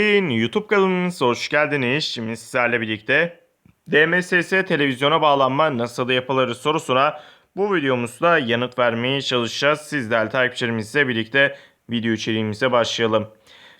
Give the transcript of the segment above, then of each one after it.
YouTube kanalımıza hoş geldiniz. Şimdi sizlerle birlikte DMSS televizyona bağlanma nasıl yapılır sorusuna bu videomuzda yanıt vermeye çalışacağız. Siz değerli takipçilerimizle birlikte video içeriğimize başlayalım.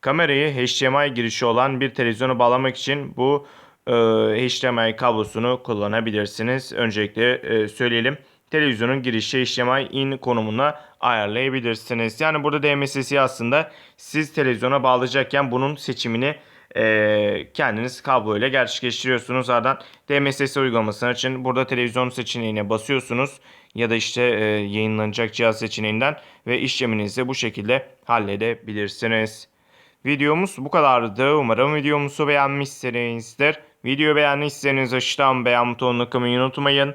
Kamerayı HDMI girişi olan bir televizyona bağlamak için bu e, HDMI kablosunu kullanabilirsiniz. Öncelikle e, söyleyelim. Televizyonun girişi HDMI in konumuna ayarlayabilirsiniz. Yani burada DMSS'yi aslında siz televizyona bağlayacakken bunun seçimini e, kendiniz kablo ile gerçekleştiriyorsunuz. Ardından DMSS uygulamasını için burada televizyon seçeneğine basıyorsunuz ya da işte e, yayınlanacak cihaz seçeneğinden ve işleminizi bu şekilde halledebilirsiniz. Videomuz bu kadardı. Umarım videomuzu beğenmişsinizdir. Video beğendiyseniz aşağıdan beğen butonuna kılmayı unutmayın.